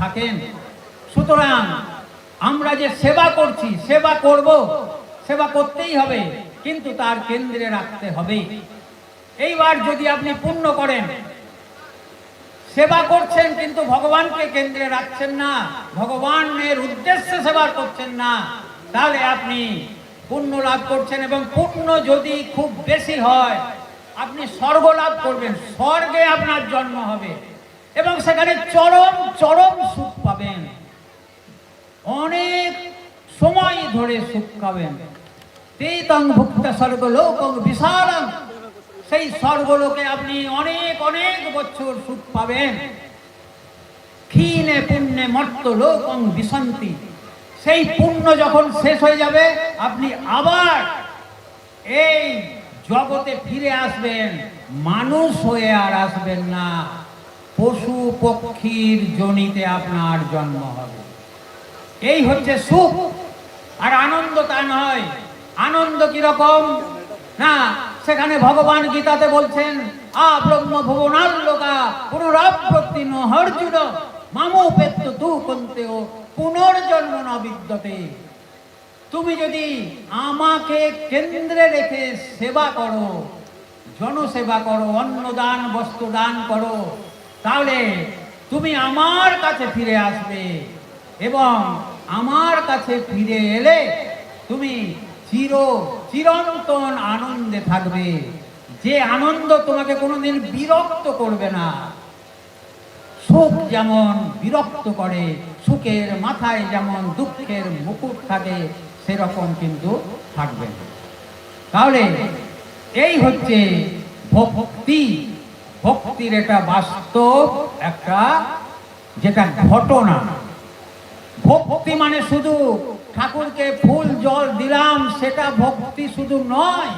থাকেন। সুতরাং আমরা যে সেবা করছি, সেবা করব, সেবা করতেই হবে, কিন্তু তার কেন্দ্রে রাখতে হবে। এইবার যদি আপনি পূর্ণ করেন, সেবা করছেন কিন্তু ভগবানকে কেন্দ্রে রাখছেন না, ভগবানের উদ্দেশ্যে সেবা করছেন না, তাহলে আপনি পুণ্য লাভ করছেন এবং পুণ্য যদি খুব বেশি হয়, আপনি স্বর্গ লাভ করবেন, স্বর্গে আপনার জন্ম হবে। সেখানে চরম চরম সুখ পাবেন। অনেক সময় ধরে সুখ পাবেন তেতং ভুক্ত স্বর্গলোক বিশালং। সেই স্বর্গলোকে আপনি অনেক অনেক বছর সুখ পাবেন। ক্ষীণে, পুণ্যে মর্ত লোকং বিশান্তি সেই পুণ্য যখন শেষ হয়ে যাবে, আপনি আবার এই জগতে ফিরে আসবেন। মানুষ হয়ে আর আসবেন না। পশু পক্ষীর জনিতে আপনার জন্ম হবে। এই হচ্ছে সুখ, আর আনন্দ তা নয়। আনন্দ কীরকম? না, সেখানে ভগবান গীতাতে বলছেন, আ ব্রহ্ম ভুবনাল লোকা, পুনরাবৃত্তি নহর্জুন মামো পেত্ত তু কন্তেও পুনর্জন্ম ন বিদ্যতে। তুমি যদি আমাকে কেন্দ্রে রেখে সেবা করো, জনসেবা করো, অন্নদান বস্ত্র দান করো তাহলে তুমি আমার কাছে ফিরে আসবে এবং আমার কাছে ফিরে এলে তুমি চির চিরন্তন আনন্দে থাকবে। যে আনন্দ তোমাকে কোনোদিন বিরক্ত করবে না। সুখ যেমন বিরক্ত করে, সুখের মাথায় যেমন দুঃখের মুকুট থাকে, সেরকম কিন্তু থাকবে না। তাহলে এই হচ্ছে ভক্তি। ভক্তির একটা বাস্তব, একটা যেটা ঘটনা। ভক্তি মানে শুধু ঠাকুরকে ফুল, জল দিলাম, সেটা ভক্তি শুধু নয়।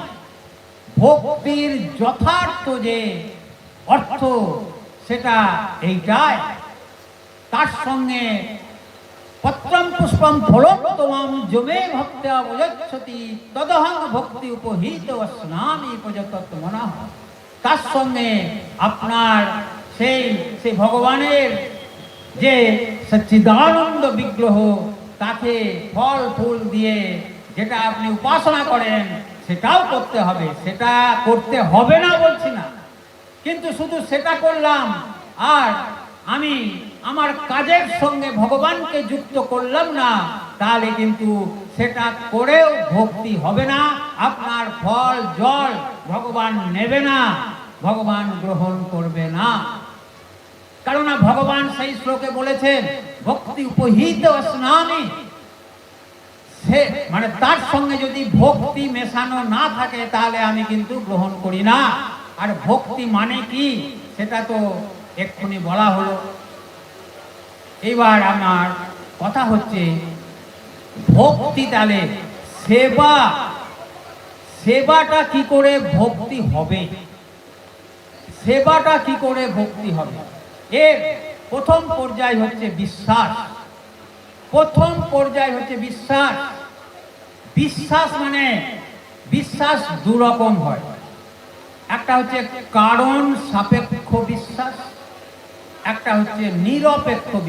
ভক্তির যথার্থ যে অর্থ, সেটা এইটাই। তার সঙ্গে পত্রম পুষ্পম ফলম তোমাম জমে ভক্তা বোঝচ্ছতি তদহং ভক্তি উপহিত স্নামি প্রজতত মনা। তার সঙ্গে আপনার সেই সেই ভগবানের যে সচ্চিদানন্দ বিগ্রহ, তাকে ফল, ফুল দিয়ে যেটা আপনি উপাসনা করেন, সেটাও করতে হবে। সেটা করতে হবে না বলছি না। কিন্তু শুধু সেটা করলাম, আর আমি আমার কাজের সঙ্গে ভগবানকে যুক্ত করলাম না, তাহলে কিন্তু সেটা করেও ভক্তি হবে না। আপনার ফল, জল ভগবান নেবে না। ভগবান গ্রহণ করবে না। কেননা ভগবান সেই শ্লোকে বলেছেন, ভক্তি উপহিত স্নামি সে মানে তার সঙ্গে যদি ভক্তি মেশানো না থাকে, তাহলে আমি কিন্তু গ্রহণ করি না। আর ভক্তি মানে কি? সেটা তো এক্ষুনি বলা হলো। এবার আমার কথা হচ্ছে, ভক্তি তাহলে সেবা, সেবাটা কি করে ভক্তি হবে? সেবাটা কি করে ভক্তি হবে? এর প্রথম পর্যায় হচ্ছে বিশ্বাস। প্রথম পর্যায় হচ্ছে বিশ্বাস। বিশ্বাস মানে বিশ্বাস দুরকম হয়। একটা হচ্ছে কারণ সাপেক্ষ বিশ্বাস, একটা হচ্ছে নিরপেক্ষ বিশ্বাস